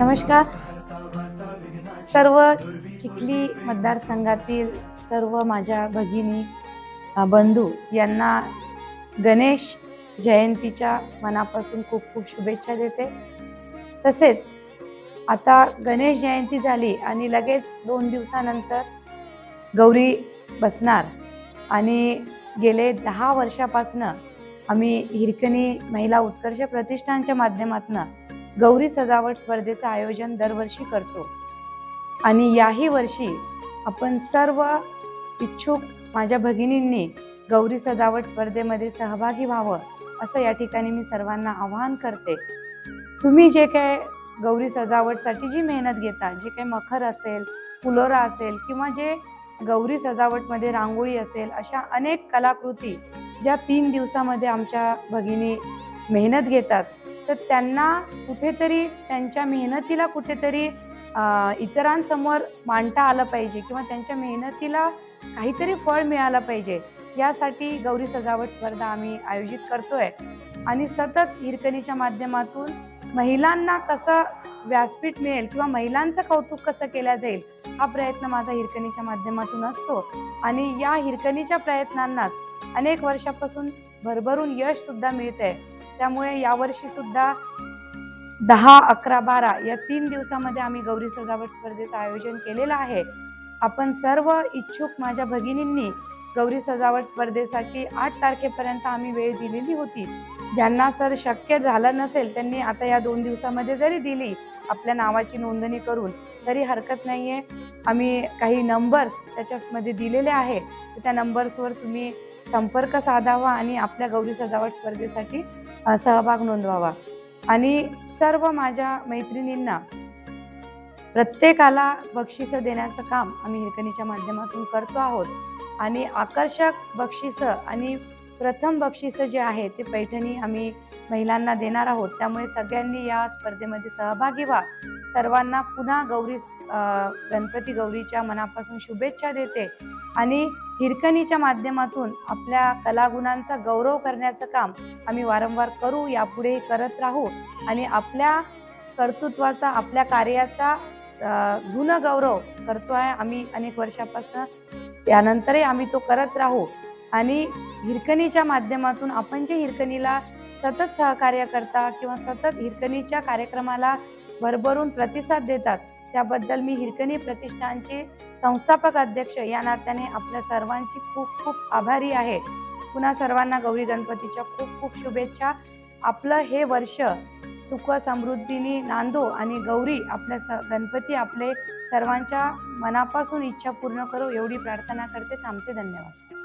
नमस्कार. सर्व चिखली मतदारसंघातील सर्व माझ्या भगिनी बंधू यांना गणेश जयंतीच्या मनापासून खूप खूप शुभेच्छा देते. तसेच आता गणेश जयंती झाली आणि लगेच दोन दिवसानंतर गौरी बसणार आणि गेले दहा वर्षापासनं आम्ही हिरकणी महिला उत्कर्ष प्रतिष्ठानच्या माध्यमातून गौरी सजावट स्पर्धेचं आयोजन दरवर्षी करतो. आणि याही वर्षी आपण सर्व इच्छुक माझ्या भगिनींनी गौरी सजावट स्पर्धेमध्ये सहभागी व्हावं असं या ठिकाणी मी सर्वांना आवाहन करते. तुम्ही जे काय गौरी सजावटसाठी जी मेहनत घेता जे काही मखर असेल फुलोरा असेल किंवा जे गौरी सजावटमध्ये रांगोळी असेल अशा अनेक कलाकृती ज्या तीन दिवसामध्ये आमच्या भगिनी मेहनत घेतात तर त्यांना कुठेतरी त्यांच्या मेहनतीला कुठेतरी इतरांसमोर मांडता आलं पाहिजे किंवा त्यांच्या मेहनतीला काहीतरी फळ मिळालं पाहिजे यासाठी गौरी सजावट स्पर्धा आम्ही आयोजित करतोय. आणि सतत हिरकणीच्या माध्यमातून महिलांना कसं व्यासपीठ मिळेल किंवा महिलांचं कौतुक कसं केलं जाईल हा प्रयत्न माझा हिरकणीच्या माध्यमातून असतो. आणि या हिरकणीच्या प्रयत्नांनाच अनेक वर्षापासून भरभरून यश सुद्धा मिळतंय. त्यामुळे यावर्षी सुद्धा दहा अकरा बारा या तीन दिवसामध्ये आम्ही गौरी सजावट स्पर्धेचं आयोजन केलेलं आहे. आपण सर्व इच्छुक माझ्या भगिनींनी गौरी सजावट स्पर्धेसाठी आठ तारखेपर्यंत आम्ही वेळ दिलेली होती. ज्यांना सर शक्य झालं नसेल त्यांनी आता या दोन दिवसामध्ये जरी दिली आपल्या नावाची नोंदणी करून तरी हरकत नाही आहे आम्ही काही नंबर्स त्याच्यामध्ये दिलेले आहे. त्या नंबर्सवर तुम्ही संपर्क साधावा आणि आपल्या गौरी सजावट स्पर्धेसाठी सहभाग नोंदवावा. आणि सर्व माझ्या मैत्रिणींना प्रत्येकाला बक्षिसं देण्याचं काम आम्ही हिरकणीच्या माध्यमातून करतो आहोत. आणि आकर्षक बक्षिसं आणि प्रथम बक्षिसं जे आहे ते पैठणी आम्ही महिलांना देणार आहोत. त्यामुळे सगळ्यांनी या स्पर्धेमध्ये सहभागी व्हा. सर्वांना पुन्हा गौरी गणपती गौरीच्या मनापासून शुभेच्छा देते. आणि हिरकणीच्या माध्यमातून आपल्या कलागुणांचा गौरव करण्याचं काम आम्ही वारंवार करू यापुढेही करत राहू. आणि आपल्या कर्तृत्वाचा आपल्या कार्याचा गुणगौरव करतो आहे आम्ही अनेक वर्षापासून. त्यानंतरही आम्ही तो करत राहू. आणि हिरकणीच्या माध्यमातून आपण जे हिरकणीला सतत सहकार्य करता किंवा सतत हिरकणीच्या कार्यक्रमाला भरभरून प्रतिसाद देतात त्याबद्दल मी हिरकणी प्रतिष्ठानचे संस्थापक अध्यक्ष या नात्याने आपल्या सर्वांची खूप खूप आभारी आहे. पुन्हा सर्वांना गौरी गणपतीच्या खूप खूप शुभेच्छा. आपलं हे वर्ष सुख समृद्धीने नांदो आणि गौरी आपल्या स गणपती आपले सर्वांच्या मनापासून इच्छा पूर्ण करो एवढी प्रार्थना करते. थांबते. धन्यवाद.